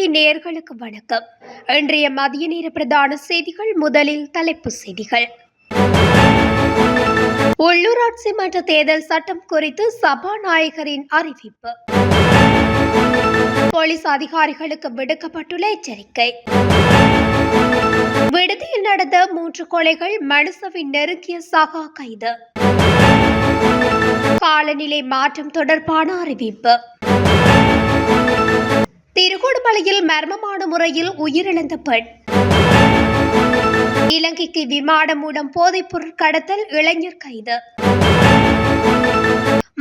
TV நேயர்களுக்கு வணக்கம். இன்றைய மதிய நேர பிரதான செய்திகள் முதலில் தலைப்புச் செய்திகள். உள்ளூராட்சி மன்ற தேர்தல் சட்டம் குறித்து சபாநாயகரின் அறிவிப்பு. போலீஸ் அதிகாரிகளுக்கு விடுக்கப்பட்டுள்ள எச்சரிக்கை. விடுதியில் நடந்த மூன்று கொலைகள் மனுசவின் நெருங்கிய சகா கைது. காலநிலை மாற்றம் தொடர்பான அறிவிப்பு. திருகோடுமலையில் மர்மமான முறையில் உயிரிழந்த பெண். இலங்கைக்கு விமானம் மூலம் போதைப்பொருள் கடத்தல் இளைஞர் கைது.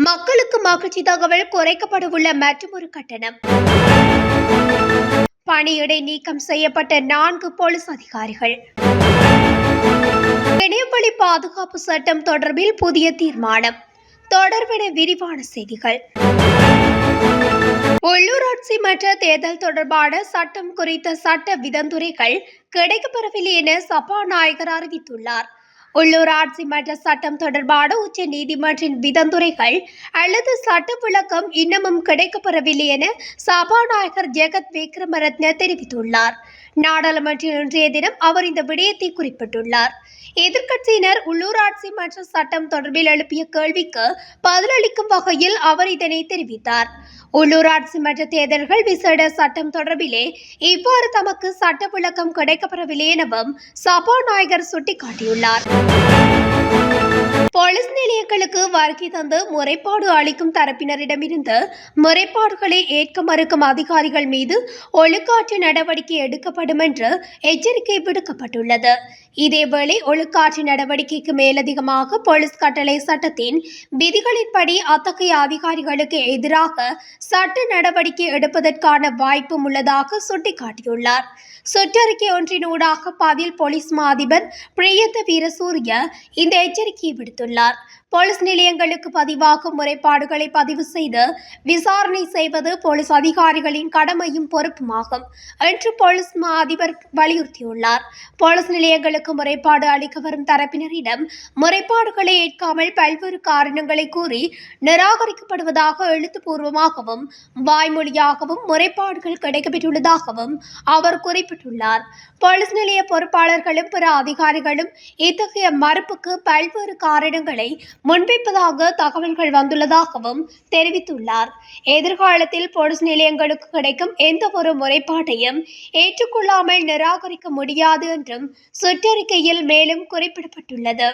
மக்களுக்கு மகிழ்ச்சி தகவல் குறைக்கப்படவுள்ள மற்றொரு கட்டணம். பணியிடை நீக்கம் செய்யப்பட்ட நான்கு போலீஸ் அதிகாரிகள். இணையவழி பாதுகாப்பு சட்டம் தொடர்பில் புதிய தீர்மானம். தொடர்பின விரிவான செய்திகள். உள்ளூராட்சி மன்ற தேர்தல் தொடர்பான சட்டம் குறித்த சட்ட விதந்துரைகள் கிடைக்கப்பெறவில்லை என சபாநாயகர் அறிவித்துள்ளார். உள்ளூராட்சி மன்ற சட்டம் தொடர்பான உச்ச நீதிமன்றின் விதந்துரைகள் அல்லது சட்ட விளக்கம் இன்னமும் கிடைக்கப்பெறவில்லை என சபாநாயகர் ஜெகத் விக்ரமரத்ன தெரிவித்துள்ளார். நாடாளுமன்றில் இன்றைய தினம் அவர் இந்த விடயத்தை குறிப்பிட்டுள்ளார். எதிர்க்கட்சியினர் உள்ளூராட்சி மன்ற சட்டம் தொடர்பில் எழுப்பிய கேள்விக்கு பதிலளிக்கும் வகையில் அவர் இதனை தெரிவித்தார். உள்ளூராட்சி மன்ற தேர்தல்கள் விசேட சட்டம் தொடர்பிலே இவ்வாறு தமக்கு சட்ட விளக்கம் கிடைக்கப்பெறவில்லை எனவும் சபாநாயகர் சுட்டிக்காட்டியுள்ளார். போலீஸ் வருகை தந்து முறைப்பாடு அளிக்கும் தரப்பினரிடமிருந்து முறைப்பாடுகளை ஏற்க மறுக்கும் அதிகாரிகள் மீது ஒழுக்காற்று நடவடிக்கை எடுக்கப்படும் என்று எச்சரிக்கை விடுக்கப்பட்டுள்ளது. இதேவேளை ஒழுக்காற்று நடவடிக்கைக்கு மேலதிகமாக போலீஸ் கட்டளை சட்டத்தின் விதிகளின்படி அத்தகைய அதிகாரிகளுக்கு எதிராக சட்ட நடவடிக்கை எடுப்பதற்கான வாய்ப்பும் உள்ளதாக சுட்டிக்காட்டியுள்ளார். சுற்றறிக்கை ஒன்றினூடாக பதில் போலீஸ் மா அதிபர் பிரியந்த வீரசூரிய இந்த எச்சரிக்கையை விடுத்துள்ளார். போலீஸ் நிலையங்களுக்கு பதிவாகும் முறைப்பாடுகளை பதிவு செய்து விசாரணை செய்வது போலீஸ் அதிகாரிகளின் கடமையும் பொறுப்புமாகும் என்று போலீஸ் மா அதிபர் வலியுறுத்தியுள்ளார். போலீஸ் நிலையங்களுக்கு முறைப்பாடு அளிக்க வரும் தரப்பினரிடம் முறைப்பாடுகளை ஏற்காமல் பல்வேறு காரணங்களை கூறி நிராகரிக்கப்படுவதாக எழுத்துப்பூர்வமாகவும் வாய்மொழியாகவும் முறைப்பாடுகள் கிடைக்கப்பெற்றுள்ளதாகவும் அவர் குறிப்பிட்டுள்ளார். போலீஸ் நிலைய பொறுப்பாளர்களும் பிற அதிகாரிகளும் இத்தகைய மறுப்புக்கு பல்வேறு காரணங்களை முன்வைப்பதாக தகவல்கள் வந்துள்ளதாகவும் தெரிவித்துள்ளார். எதிர்காலத்தில் போலீஸ் நிலையங்களுக்கு கிடைக்கும் எந்த ஒரு முறைப்பாட்டையும் ஏற்றுக்கொள்ளாமல் நிராகரிக்க முடியாது என்றும் எச்சரிக்கையில் மேலும் குறிப்பிடப்பட்டுள்ளது.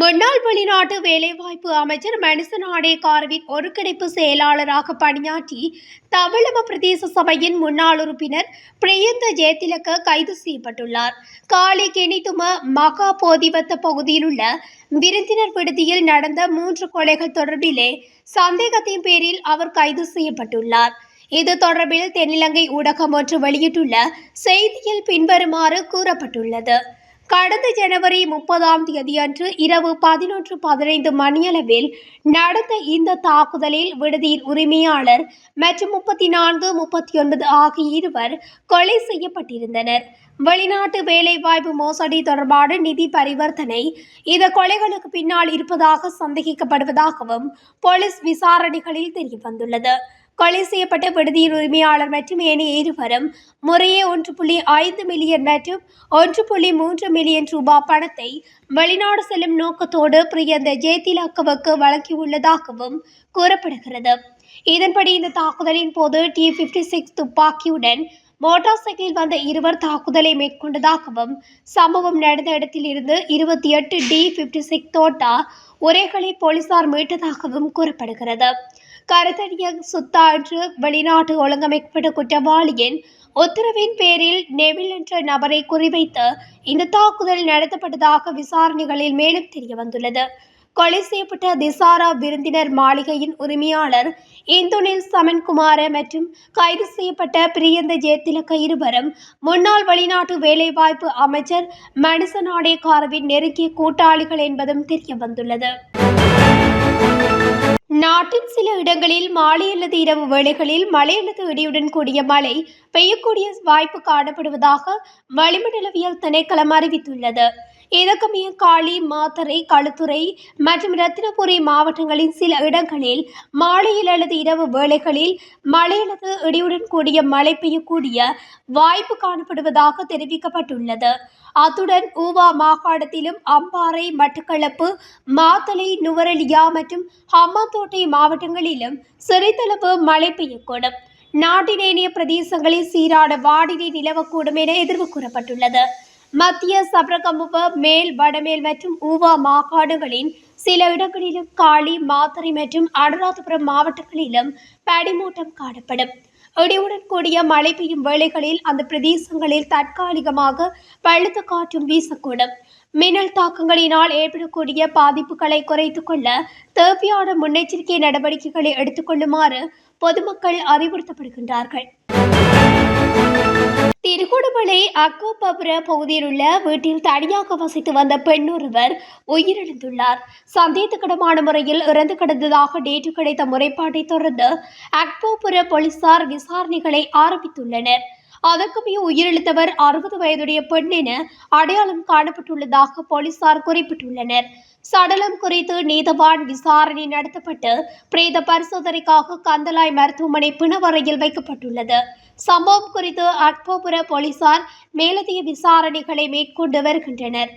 முன்னாள் வெளிநாட்டு வேலைவாய்ப்பு அமைச்சர் மனுசநாடே கார்வின் ஒருங்கிணைப்பு செயலாளராக பணியாற்றி தமிழம பிரதேச சபையின் முன்னாள் உறுப்பினர் பிரியந்த ஜெயதிலக கைது செய்யப்பட்டுள்ளார். காலை கெனிதும மகா போதிவத்த பகுதியில் உள்ள விருந்தினர் விடுதியில் நடந்த மூன்று கொலைகள் தொடர்பிலே சந்தேகத்தின் பேரில் அவர் கைது செய்யப்பட்டுள்ளார். இது தொடர்பில் தென்னிலங்கை ஊடகம் ஒன்று வெளியிட்டுள்ள செய்தியில் பின்வருமாறு கூறப்பட்டுள்ளது. கடந்த ஜனவரி முப்பதாம் தேதியன்று இரவு பதினொன்று பதினைந்து மணியளவில் நடந்த இந்த தாக்குதலில் விடுதியின் உரிமையாளர் மற்றும் முப்பத்தி நான்கு முப்பத்தி ஒன்பது ஆகிய இருவர் கொலை செய்யப்பட்டிருந்தனர். வெளிநாட்டு வேலைவாய்ப்பு மோசடி தொடர்பான நிதி பரிவர்த்தனை இந்த கொலைகளுக்கு பின்னால் இருப்பதாக சந்தேகிக்கப்படுவதாகவும் போலீஸ் விசாரணைகளில் தெரியவந்துள்ளது. கொலை செய்யப்பட்ட விடுதியின் உரிமையாளர் மற்றும் ஏனைய இருவரும் முறையே ஒன்று புள்ளி ஐந்து மில்லியன் மற்றும் ஒன்று புள்ளி மூன்று மில்லியன் ரூபாய் பணத்தை வெளிநாடு செல்லும் நோக்கத்தோடு பிரியந்த ஜெயதிலாக்கவுக்கு வழங்கியுள்ளதாகவும் கூறப்படுகிறது. இதன்படி இந்த தாக்குதலின் போது டி பிப்டி சிக்ஸ் துப்பாக்கியுடன் மோட்டார் சைக்கிளில் வந்த இருவர் தாக்குதலை மேற்கொண்டதாகவும் சம்பவம் நடந்த இடத்தில் இருந்து இருபத்தி எட்டு டி பிப்டி சிக்ஸ் தோட்டா உரைகளை போலீசார் மீட்டதாகவும் கூறப்படுகிறது. கருத்தறிய சுத்தாற்று வெளிநாட்டு ஒழுங்கமைக்கப்பட்ட குற்றவாளியின் உத்தரவின் பேரில் நெவில் என்ற நபரை குறிவைத்து இந்த தாக்குதல் நடத்தப்பட்டதாக விசாரணைகளில் மேலும் தெரிய வந்துள்ளது கொலை செய்யப்பட்ட திசாரா விருந்தினர் மாளிகையின் உரிமையாளர் இந்துனில் சமன்குமார மற்றும் கைது செய்யப்பட்ட பிரியந்த ஜெயதிலக இருவரும் முன்னாள் வெளிநாட்டு வேலைவாய்ப்பு அமைச்சர் மணிசநாடே காரவின் நெருங்கிய கூட்டாளிகள் என்பதும் தெரிய வந்துள்ளது நாட்டின் சில இடங்களில் மாலை அல்லது இரவு வேளைகளில் மழை அல்லது இடியுடன் கூடிய மழை பெய்யக்கூடிய வாய்ப்பு காணப்படுவதாக வளிமண்டலவியல் திணைக்களம் அறிவித்துள்ளது. இதற்கமைய காளி மாத்தறை களுத்துறை மற்றும் ரத்தினபுரி மாவட்டங்களின் சில இடங்களில் மாலையில் அல்லது இரவு வேளைகளில் மழை அல்லது இடியுடன் கூடிய மழை பெய்யக்கூடிய வாய்ப்பு காணப்படுவதாக தெரிவிக்கப்பட்டுள்ளது. அத்துடன் ஊவா மாகாணத்திலும் அம்பாறை மட்டக்களப்பு மாத்தலை நுவரெலியா மற்றும் ஹம்மாந்தோட்டை மாவட்டங்களிலும் சிறிதளவு மழை பெய்யக்கூடும். நாட்டினேனிய பிரதேசங்களில் சீரான வானிலை நிலவக்கூடும் என எதிர்வு கூறப்பட்டுள்ளது. மத்திய சப்ரகமுவ மேல் வடமேல் மற்றும் ஊவா மாகாணங்களின் சில இடங்களிலும் காளி மாத்தறை மற்றும் அனுராதபுரம் மாவட்டங்களிலும் படிமூட்டம் காணப்படும். இடியுடன் கூடிய மழை பெய்யும் வேளைகளில் அந்த பிரதேசங்களில் தற்காலிகமாக பழுத்த காற்றும் வீசக்கூடும். மின்னல் தாக்கங்களினால் ஏற்படக்கூடிய பாதிப்புகளை குறைத்துக் கொள்ள தேவையான முன்னெச்சரிக்கை நடவடிக்கைகளை எடுத்துக்கொள்ளுமாறு பொதுமக்கள் அறிவுறுத்தப்படுகின்றார்கள். திருகோணமலை அக்கோபபுர பகுதியில் உள்ள வீட்டில் தனியாக வசித்து வந்த பெண் ஒருவர் உயிரிழந்துள்ளார். சந்தேகத்துக்கிடமான முறையில் இறந்து கிடந்ததாக நேற்று கிடைத்த முறைப்பாட்டை தொடர்ந்து அக்போபுர போலீசார் விசாரணைகளை ஆரம்பித்துள்ளனர். அதற்குமே உயிரிழந்தவர் அறுபது வயதுடைய பெண் என அடையாளம் காணப்பட்டுள்ளதாக போலீசார் குறிப்பிட்டுள்ளனர். சடலம் குறித்து நீதவான் விசாரணை நடத்தப்பட்டு பிரேத பரிசோதனைக்காக கந்தலாய் மருத்துவமனை பிணவரையில் வைக்கப்பட்டுள்ளது. சம்பவம் குறித்து அட்போபுர போலீசார் மேலதிக விசாரணைகளை மேற்கொண்டு வருகின்றனர்.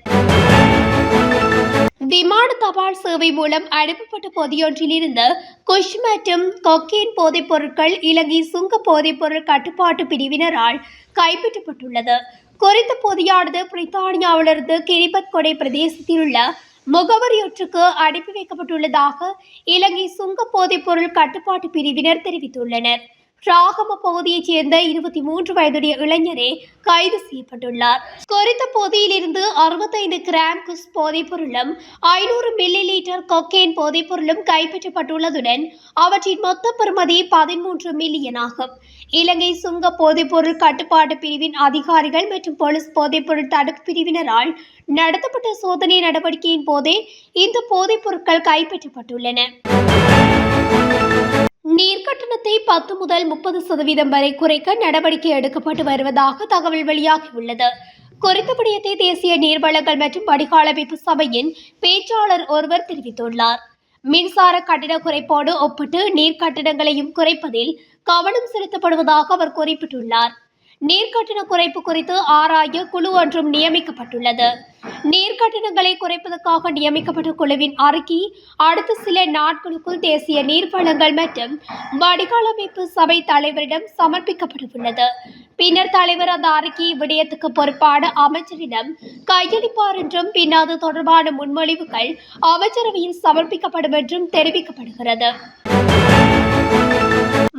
விமான தபால் சேவை மூலம் அனுப்பப்பட்ட பொதியொன்றிலிருந்து குஷ் மற்றும் கொக்கேன் போதைப் பொருட்கள் இலங்கை சுங்க போதைப் பொருள் கட்டுப்பாட்டு பிரிவினரால் கைப்பற்றப்பட்டுள்ளது. குறித்த பொதியானது பிரித்தானியாவிலிருந்து கிரிபத் கொடை பிரதேசத்தில் உள்ள முகவரியொற்றுக்கு அனுப்பி வைக்கப்பட்டுள்ளதாக இலங்கை சுங்க போதைப் பொருள் கட்டுப்பாட்டு பிரிவினர் தெரிவித்துள்ளனர். ராகம பகுதியைச் சேர்ந்த இருபத்தி மூன்று வயதுடைய இளைஞரே கைது செய்யப்பட்டுள்ளார். குறித்த பகுதியிலிருந்து அறுபத்தைந்து கிராம் குஸ் போதைப்பொருளும் ஐநூறு மில்லி லிட்டர் கொக்கேன் போதைப்பொருளும் கைப்பற்றப்பட்டுள்ளதுடன் அவற்றின் மொத்த பெறுமதி பதிமூன்று மில்லியன் ஆகும். இலங்கை சுங்க போதைப்பொருள் கட்டுப்பாட்டு பிரிவின் அதிகாரிகள் மற்றும் போலீஸ் போதைப்பொருள் தடுப்பு பிரிவினரால் நடத்தப்பட்ட சோதனை நடவடிக்கையின் போதே இந்த போதைப்பொருட்கள் கைப்பற்றப்பட்டுள்ளன. நீர் கட்டணத்தை பத்து முதல் முப்பது சதவீதம் வரை குறைக்க நடவடிக்கை எடுக்கப்பட்டு வருவதாக தகவல் வெளியாகியுள்ளது. குறித்த விடயத்தை தேசிய நீர்வளங்கள் மற்றும் வடிகாலமைப்பு சபையின் பேச்சாளர் ஒருவர் தெரிவித்துள்ளார். மின்சார கட்டண குறைப்போடு ஒப்பிட்டு நீர் கட்டணங்களையும் குறைப்பதில் கவனம் செலுத்தப்படுவதாக அவர் குறிப்பிட்டுள்ளார். நீர்க்கட்டண குறைப்பு குறித்து ஆராய குழு ஒன்றும் நியமிக்கப்பட்டுள்ளது. நீர்க்கட்டணங்களை குறைப்பதற்காக நியமிக்கப்பட்ட குழுவின் அறிக்கை அடுத்த சில நாட்களுக்குள் தேசிய நீர்வளங்கள் மற்றும் வடிகாலமைப்பு சபை தலைவரிடம் சமர்ப்பிக்கப்படவுள்ளது. பின்னர் தலைவர் அந்த அறிக்கை விடயத்துக்கு பொறுப்பான அமைச்சரிடம் கையளிப்பார் என்றும் பின் அது தொடர்பான முன்மொழிவுகள் அமைச்சரவையில் சமர்ப்பிக்கப்படும் என்றும் தெரிவிக்கப்படுகிறது.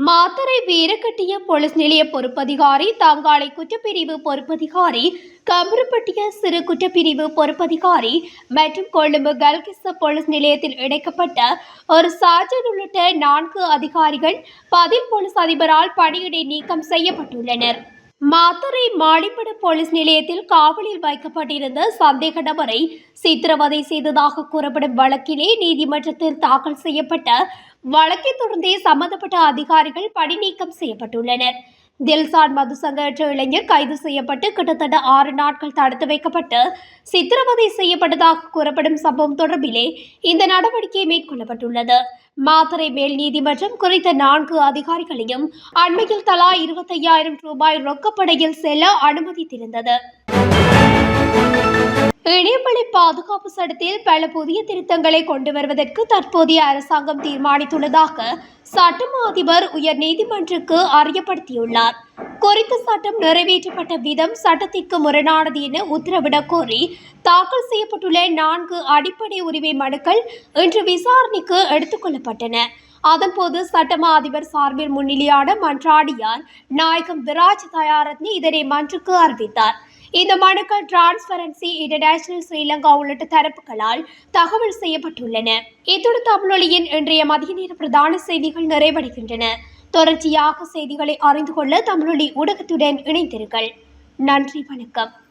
மாத்தரை வீரக்கட்டிய போலீஸ் நிலைய பொறுப்பதிகாரி தங்காலை குற்றப்பிரிவு பொறுப்பதிகாரி கம்பரப்பட்டிய சிறு குற்றப்பிரிவு பொறுப்பதிகாரி மற்றும் கொழும்பு கல்கிஸ்த போலீஸ் நிலையத்தில் இணைக்கப்பட்ட ஒரு சார்ஜன் உள்ளிட்ட நான்கு அதிகாரிகள் பதில் போலீஸ் அதிபரால் பணியிடை நீக்கம் செய்யப்பட்டுள்ளனர். மதுரை மாடிப்பட போலீஸ் நிலையத்தில் காவலில் வைக்கப்பட்டிருந்த சந்தேக நபரை சித்திரவதை செய்ததாக கூறப்படும் வழக்கிலே நீதிமன்றத்தில் தாக்கல் செய்யப்பட்ட வழக்கை தொடர்ந்தே சம்பந்தப்பட்ட அதிகாரிகள் பணி நீக்கம் செய்யப்பட்டுள்ளனர். தில்சான் மதுசங்க என்ற இளைஞர் கைது செய்யப்பட்டு கிட்டத்தட்ட ஆறு நாட்கள் தடுத்து வைக்கப்பட்டு சித்திரவதை செய்யப்பட்டதாக கூறப்படும் சம்பவம் தொடர்பிலே இந்த நடவடிக்கை மேற்கொள்ளப்பட்டுள்ளது. மாத்தறை மேல் நீதிமன்றம் குறித்த நான்கு அதிகாரிகளையும் அண்மையில் தலா இருபத்தையாயிரம் ரூபாய் ரொக்கப்படையில் செல்ல அனுமதித்திருந்தது. இணையவழி பாதுகாப்பு சட்டத்தில் பல புதிய திருத்தங்களை கொண்டு வருவதற்கு தற்போதைய அரசாங்கம் தீர்மானித்துள்ளதாக சட்டம் அதிபர் உயர் நீதிமன்றக்கு அறியப்படுத்தியுள்ளார். குறித்த சட்டம் நிறைவேற்றப்பட்ட விதம் சட்டத்திற்கு முரணானது என உத்தரவிடக் கோரி தாக்கல் செய்யப்பட்டுள்ள நான்கு அடிப்படை உரிமை மனுக்கள் இன்று விசாரணைக்கு எடுத்துக்கொள்ளப்பட்டன அதன்போது சட்டமா அதிபர் சார்பில் முன்னிலையான மன்றாடியார் நாயகம் விராஜ் தயாரத்னி இதனை மன்றுக்கு அறிவித்தார். இந்த மனுக்கள் டிரான்ஸ்பரன்சி இன்டர்நேஷனல் ஸ்ரீலங்கா உள்ளிட்ட தரப்புகளால் தகவல் செய்யப்பட்டுள்ளன. இத்துடன் தமிழொலியின் இன்றைய மதிய நேர பிரதான செய்திகள் நிறைவடைகின்றன. தொடர்ச்சியாக செய்திகளை அறிந்து கொள்ள தமிழொலி ஊடகத்துடன் இணைந்தீர்கள் நன்றி வணக்கம்.